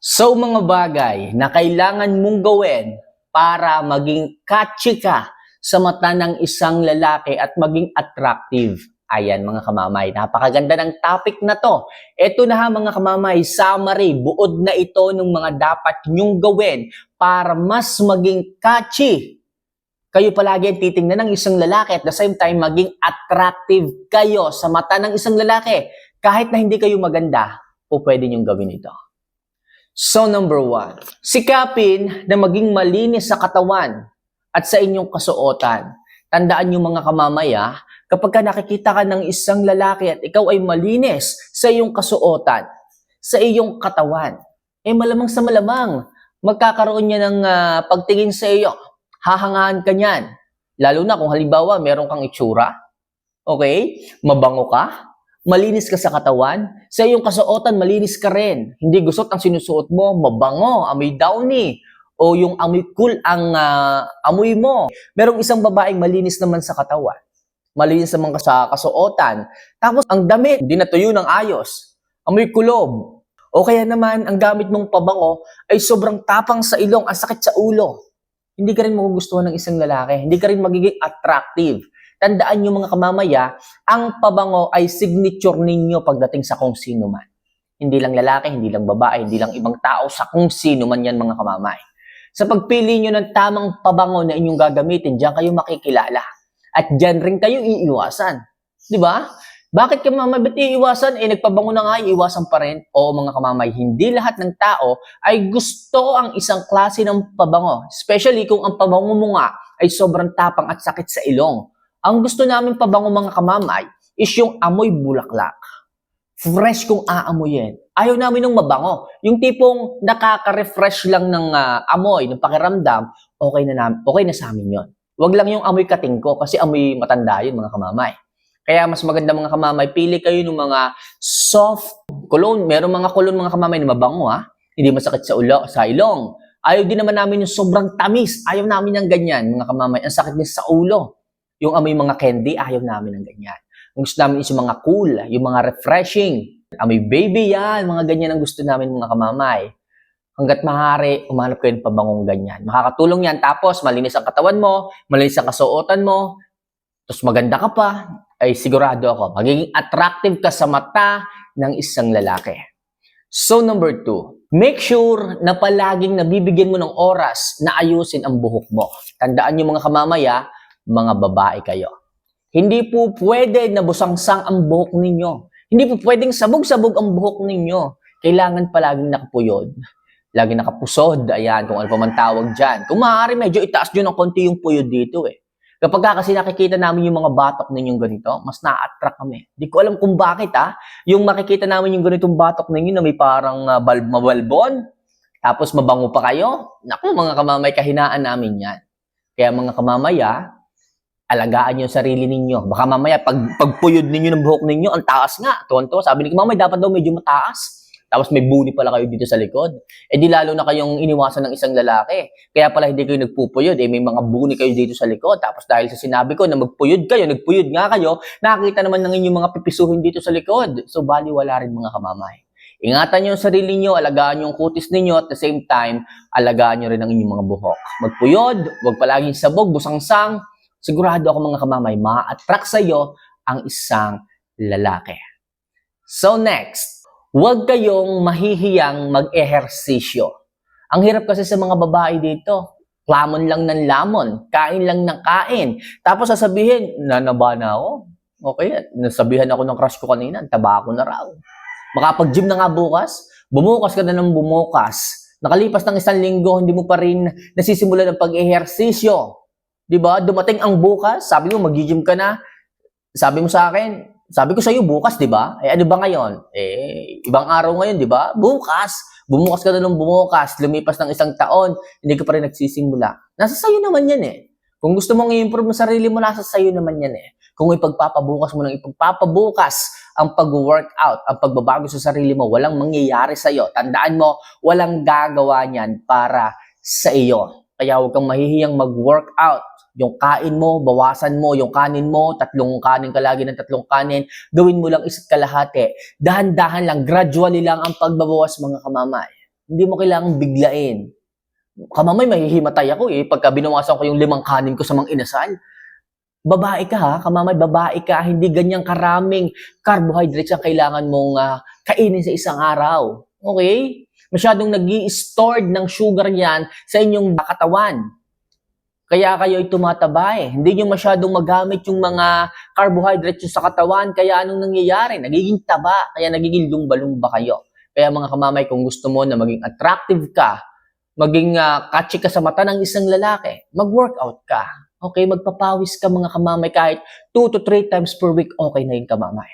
So mga bagay na kailangan mong gawin para maging catchy ka sa mata ng isang lalaki at maging attractive. Ayan mga kamamay, napakaganda ng topic na to. Ito na ha mga kamamay, summary, buod na ito ng mga dapat nyong gawin para mas maging catchy. Kayo palagi ang titingnan ng isang lalaki at the same time maging attractive kayo sa mata ng isang lalaki. Kahit na hindi kayo maganda, po pwede nyong gawin ito. So number one, sikapin na maging malinis sa katawan at sa inyong kasuotan. Tandaan niyo mga kamamaya, kapag ka nakikita ka ng isang lalaki at ikaw ay malinis sa iyong kasuotan, sa iyong katawan, eh malamang sa malamang, magkakaroon niya ng ah, pagtingin sa iyo. Hahangaan ka niyan. Lalo na kung halimbawa meron kang itsura, okay? Mabango ka, malinis ka sa katawan, sa iyong kasuotan, malinis ka rin. Hindi gusot ang sinusuot mo, mabango, amoy downy, o yung amoy cool ang ah, amoy mo. Merong isang babaeng malinis naman sa katawan. Malinis naman sa kasuotan. Tapos ang damit, hindi natuyo ng ayos. Amoy kulob. O kaya naman, ang gamit mong pabango ay sobrang tapang sa ilong, ang sakit sa ulo. Hindi ka rin magugustuhan ng isang lalaki. Hindi ka rin magiging attractive. Tandaan nyo mga kamamaya, ang pabango ay signature ninyo pagdating sa kung sino man. Hindi lang lalaki, hindi lang babae, hindi lang ibang tao, sa kung sino man yan mga kamamay. Sa pagpili nyo ng tamang pabango na inyong gagamitin, diyan kayo makikilala. At diyan rin kayo iiwasan. Di ba? Bakit ka mamay, ba't iiwasan? Eh, nagpabango na nga, iiwasan pa rin. Oo mga kamamay, hindi lahat ng tao ay gusto ang isang klase ng pabango. Especially kung ang pabango mo nga ay sobrang tapang at sakit sa ilong. Ang gusto namin pabango mga kamamay is yung amoy bulaklak. Fresh kung aamoyin. Ayaw namin ng mabango. Yung tipong nakaka-refresh lang ng ah, amoy, ng pakiramdam, okay na, nam- okay na sa amin yon. Huwag lang yung amoy katingko kasi amoy matanda yun mga kamamay. Kaya mas maganda mga kamamay, pili kayo ng mga soft cologne. Meron mga cologne mga kamamay na mabango ha. Hindi masakit sa ulo, sa ilong. Ayaw din naman namin yung sobrang tamis. Ayaw namin ng ganyan mga kamamay. Ang sakit din sa ulo. Yung amoy mga candy, ayaw namin ng ganyan. Ang gusto namin is yung mga cool, yung mga refreshing. Amoy baby yan, mga ganyan ang gusto namin mga kamamay. Hanggat maaari, umanap kayo ng pabangong ganyan. Makakatulong yan. Tapos, malinis ang katawan mo, malinis ang kasuotan mo, tapos maganda ka pa, ay sigurado ako, magiging attractive ka sa mata ng isang lalaki. So number two, make sure na palaging nabibigyan mo ng oras na ayusin ang buhok mo. Tandaan niyo mga kamamaya, mga babae kayo. Hindi po pwede na busangsang ang buhok ninyo. Hindi po pwedeng sabog-sabog ang buhok ninyo. Kailangan palaging nakapuyod. Lagi nakapusod, ayan, kung ano pa man tawag dyan. Kung maaari, medyo itaas nyo ng konti yung puyod dito eh. Kapag ka kasi nakikita namin yung mga batok ninyong ganito, mas na-attract kami. Di ko alam kung bakit ah. Yung makikita namin yung ganitong batok ninyo na may parang uh, bal- mabalbon, tapos mabango pa kayo, naku mga kamamay, kahinaan namin yan. Kaya mga kamamaya, alagaan yung sarili ninyo. Baka mamaya, pag, pagpuyod ninyo ng buhok ninyo, ang taas nga. Tuwan-tuwa, sabi ni kamamay, dapat daw medyo mataas. Tapos may buni pala kayo dito sa likod. Eh di lalo na kayong iniwasan ng isang lalaki. Kaya pala hindi kayo nagpupuyod. Eh may mga buni kayo dito sa likod. Tapos dahil sa sinabi ko na magpuyod kayo, nagpuyod nga kayo, nakakita naman ng inyong mga pipisuhin dito sa likod. So bali wala rin mga kamamay. Ingatan niyo ang sarili niyo, alagaan niyo ang kutis ninyo at the same time, alagaan niyo rin ang inyong mga buhok. Magpuyod, huwag palaging sabog, busangsang. Sigurado ako mga kamamay, ma-attract sa iyo ang isang lalaki. So next, huwag kayong mahihiyang mag-ehersisyo. Ang hirap kasi sa mga babae dito, lamon lang ng lamon, kain lang ng kain. Tapos sasabihin, nanaba na ako. Okay, nasabihan ako ng crush ko kanina, taba ako na raw. Makapag-gym na nga bukas, bumukas ka na ng bumukas. Nakalipas ng isang linggo, hindi mo pa rin nasisimula ng pag-ehersisyo. 'Di ba? Dumating ang bukas, sabi mo mag-gym ka na. Sabi mo sa akin, sabi ko sa iyo bukas, 'di ba? Eh ano ba ngayon? Eh ibang araw ngayon, 'di ba? Bukas. Bumukas ka na ng bumukas, lumipas ng isang taon, hindi ka pa rin nagsisimula. Nasa sayo naman 'yan eh. Kung gusto mong i-improve mo sarili mo, nasa sayo naman 'yan eh. Kung ipagpapabukas mo ng ipagpapabukas ang pag-workout, ang pagbabago sa sarili mo, walang mangyayari sa iyo. Tandaan mo, walang gagawa niyan para sa iyo. Kaya huwag kang mahihiyang mag-workout. Yung kain mo, bawasan mo. Yung kanin mo, tatlong kanin ka lagi ng tatlong kanin. Gawin mo lang isa't kalahati. Dahan-dahan lang, gradually lang ang pagbabawas mga kamamay. Hindi mo kailangang biglain. Kamamay, mahihimatay ako eh. Pagka binawasan ko yung limang kanin ko sa mga inasal. Babae ka ha, kamamay, babae ka. Hindi ganyang karaming carbohydrates ang kailangan mong ah, kainin sa isang araw. Okay? Masyadong nag stored ng sugar yan sa inyong katawan. Kaya kayo ay tumataba eh. Hindi nyo masyadong magamit yung mga carbohydrates sa katawan. Kaya anong nangyayari? Nagiging taba. Kaya nagiging lumba-lumba kayo. Kaya mga kamamay, kung gusto mo na maging attractive ka, maging uh, catchy ka sa mata ng isang lalaki, mag-workout ka. Okay? Magpapawis ka mga kamamay kahit 2 to 3 times per week, okay na yung kamamay.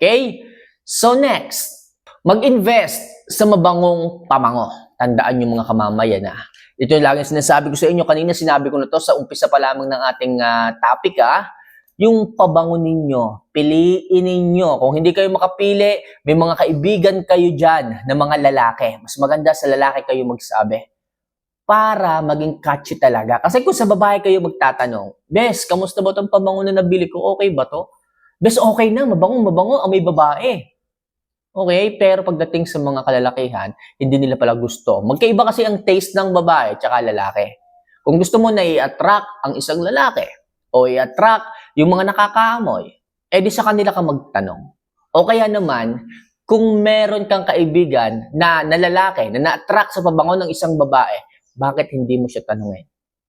Okay? So next, mag-invest sa mabangong pamango. Tandaan yung mga kamamay yan ah. Ito yung laging sinasabi ko sa inyo. Kanina sinabi ko na to sa umpisa pa lamang ng ating ah, topic ah. Yung pabango ninyo, piliin ninyo. Kung hindi kayo makapili, may mga kaibigan kayo dyan na mga lalaki. Mas maganda sa lalaki kayo magsabi. Para maging catchy talaga. Kasi kung sa babae kayo magtatanong, Bes, kamusta ba itong pabango na nabili ko? Okay ba to? Bes, okay na. Mabango, mabango. Ang may babae. Okay, pero pagdating sa mga kalalakihan, hindi nila pala gusto. Magkaiba kasi ang taste ng babae at lalaki. Kung gusto mo na i-attract ang isang lalaki o i-attract yung mga nakakaamoy, eh di sa kanila ka magtanong. O kaya naman, kung meron kang kaibigan na, na lalaki na na-attract sa pabango ng isang babae, bakit hindi mo siya tanungin?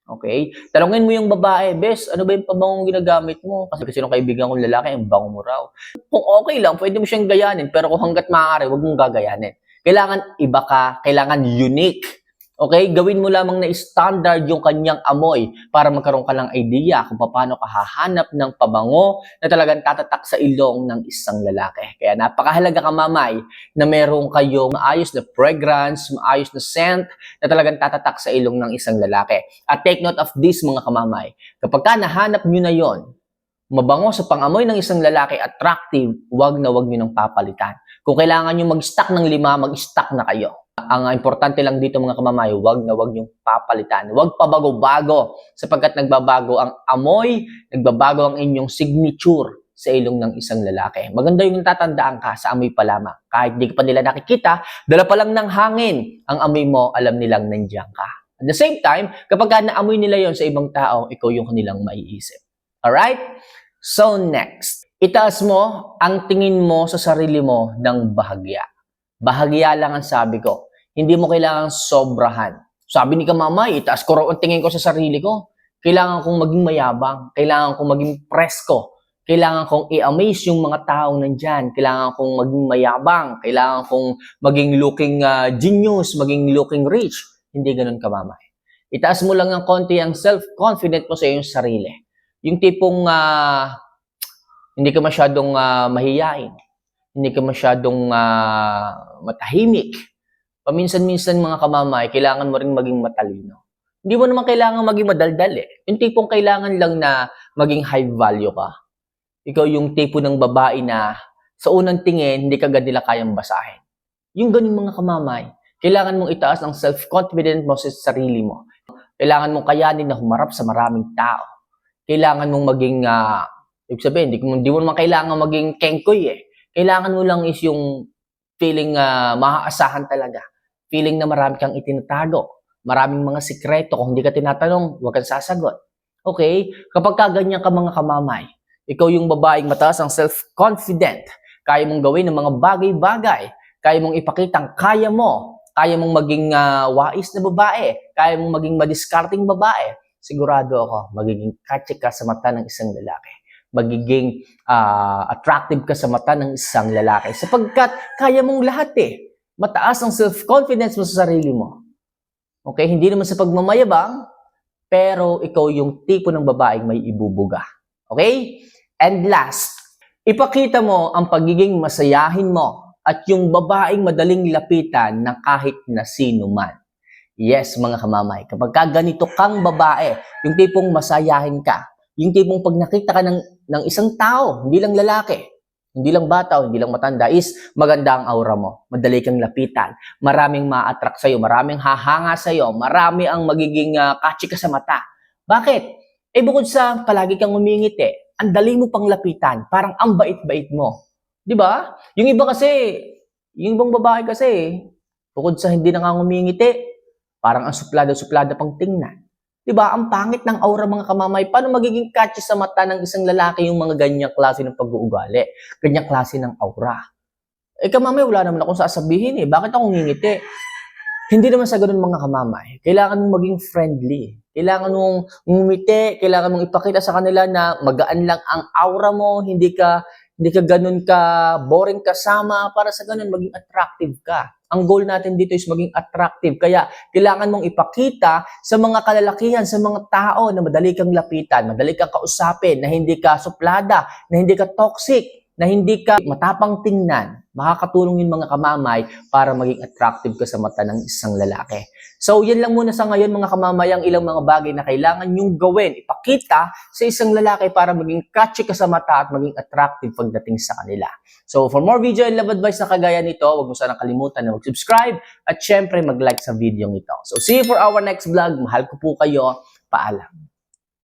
Okay? Tanungin mo yung babae, Bes, ano ba yung pabangong ginagamit mo? Kasi kasi nung kaibigan kong lalaki, ang bango mo raw. Kung okay lang, pwede mo siyang gayanin. Pero kung hanggat maaari, huwag mong gagayanin. Kailangan iba ka, kailangan unique. Okay? Gawin mo lamang na standard yung kanyang amoy para magkaroon ka ng idea kung paano ka hahanap ng pabango na talagang tatatak sa ilong ng isang lalaki. Kaya napakahalaga ka mamay na meron kayong maayos na fragrance, maayos na scent na talagang tatatak sa ilong ng isang lalaki. At take note of this mga kamamay. Kapag ka nahanap nyo na yon, mabango sa pangamoy ng isang lalaki, attractive, wag na wag nyo nang papalitan. Kung kailangan nyo mag-stock ng lima, mag-stock na kayo. Ang importante lang dito mga kamamay, wag na wag nyo papalitan. Wag pabago-bago sapagkat nagbabago ang amoy, nagbabago ang inyong signature sa ilong ng isang lalaki. Maganda yung natatandaan ka sa amoy pa lamang. Kahit di pa nila nakikita, dala pa lang ng hangin, ang amoy mo, alam nilang nandiyan ka. At the same time, kapag ka naamoy nila yon sa ibang tao, ikaw yung kanilang maiisip. Alright? So next, itaas mo ang tingin mo sa sarili mo ng bahagya. Bahagya lang ang sabi ko. Hindi mo kailangan sobrahan. Sabi ni Kamamay, itaas ko raw ang tingin ko sa sarili ko. Kailangan kong maging mayabang. Kailangan kong maging presko. Kailangan kong i-amaze yung mga taong nandyan. Kailangan kong maging mayabang. Kailangan kong maging looking uh, genius, maging looking rich. Hindi ganun Kamamay. Itaas mo lang ng konti ang self-confident mo sa iyong sarili. Yung tipong uh, hindi ka masyadong uh, mahiyain. Hindi ka masyadong uh, matahimik. Paminsan-minsan mga kamamay, kailangan mo rin maging matalino. Hindi mo naman kailangan maging madaldal eh. Yung tipong kailangan lang na maging high value ka. Ikaw yung tipo ng babae na sa unang tingin, hindi ka nila kayang basahin. Yung ganun mga kamamay, kailangan mong itaas ang self-confidence mo sa sarili mo. Kailangan mong kayanin na humarap sa maraming tao. Kailangan mong maging, uh, ibig sabihin, hindi, hindi mo naman kailangan maging kengkoy eh. Kailangan mo lang is yung feeling uh, maaasahan talaga. Feeling na marami kang itinatago. Maraming mga sikreto. Kung hindi ka tinatanong, huwag kang sasagot. Okay? Kapag kaganyan ka mga kamamay, ikaw yung babaeng mataas ang self-confident. Kaya mong gawin ng mga bagay-bagay. Kaya mong ipakitang kaya mo. Kaya mong maging uh, wais na babae. Kaya mong maging madiskarting babae. Sigurado ako, magiging catchy ka sa mata ng isang lalaki magiging uh, attractive ka sa mata ng isang lalaki. Sapagkat kaya mong lahat eh. Mataas ang self-confidence mo sa sarili mo. Okay? Hindi naman sa pagmamayabang, pero ikaw yung tipo ng babaeng may ibubuga. Okay? And last, ipakita mo ang pagiging masayahin mo at yung babaeng madaling lapitan na kahit na sino man. Yes, mga kamamay, kapag ka ganito kang babae, yung tipong masayahin ka, yung tipong pag nakita ka ng, ng isang tao, hindi lang lalaki, hindi lang bata, hindi lang matanda, is maganda ang aura mo. Madali kang lapitan. Maraming ma-attract sa'yo, maraming hahanga sa'yo, marami ang magiging uh, catchy ka sa mata. Bakit? Eh bukod sa palagi kang umingit eh, ang dali mo pang lapitan, parang ang bait-bait mo. Di ba? Yung iba kasi, yung ibang babae kasi, Bukod sa hindi nangangumingiti, parang ang suplada-suplada pang tingnan. 'Di ba? Ang pangit ng aura mga kamamay. Paano magiging catchy sa mata ng isang lalaki yung mga ganyang klase ng pag-uugali? Ganyang klase ng aura. Eh kamamay, wala naman akong sasabihin eh. Bakit ako ngingiti? Hindi naman sa ganun mga kamamay. Kailangan mong maging friendly. Kailangan mong ngumiti, kailangan mong ipakita sa kanila na magaan lang ang aura mo, hindi ka hindi ka ganun ka boring kasama para sa ganun maging attractive ka. Ang goal natin dito is maging attractive. Kaya kailangan mong ipakita sa mga kalalakihan, sa mga tao na madali kang lapitan, madali kang kausapin, na hindi ka suplada, na hindi ka toxic, na hindi ka matapang tingnan. Makakatulong yung mga kamamay para maging attractive ka sa mata ng isang lalaki. So, yan lang muna sa ngayon mga kamamay ang ilang mga bagay na kailangan nyong gawin, ipakita sa isang lalaki para maging catchy ka sa mata at maging attractive pagdating sa kanila. So, for more video and love advice na kagaya nito, huwag mo sanang kalimutan na mag-subscribe at syempre mag-like sa video ito. So, see you for our next vlog. Mahal ko po kayo. Paalam.